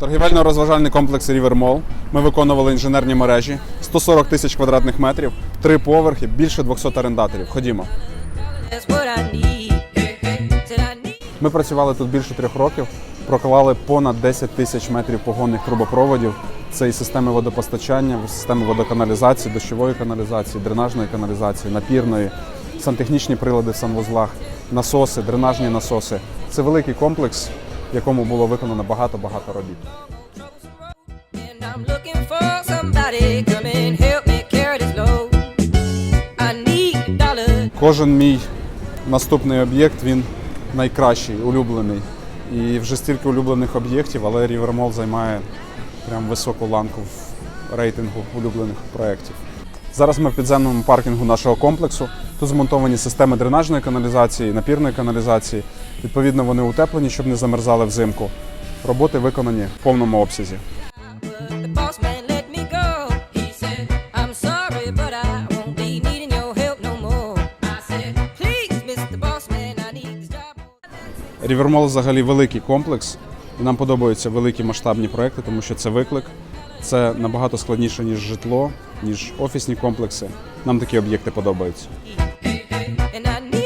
Торгівельно-розважальний комплекс Mall. Ми виконували інженерні мережі, 140 тисяч квадратних метрів, три поверхи, більше 200 орендаторів. Ходімо. Ми працювали тут більше трьох років, проклали понад 10 тисяч метрів погонних трубопроводів. Це і системи водопостачання, системи водоканалізації, дощової каналізації, дренажної каналізації, напірної, сантехнічні прилади в санвузлах, насоси, дренажні насоси. Це великий комплекс, в якому було виконано багато-багато робіт. Кожен мій наступний об'єкт він найкращий, улюблений. І вже стільки улюблених об'єктів, але Mall займає прям високу ланку в рейтингу улюблених проєктів. Зараз ми в підземному паркінгу нашого комплексу. Тут змонтовані системи дренажної каналізації, напірної каналізації. Відповідно, вони утеплені, щоб не замерзали взимку. Роботи виконані в повному обсязі. Рівермол взагалі великий комплекс. І нам подобаються великі масштабні проекти, тому що це виклик. Це набагато складніше, ніж житло, ніж офісні комплекси. Нам такі об'єкти подобаються. And I need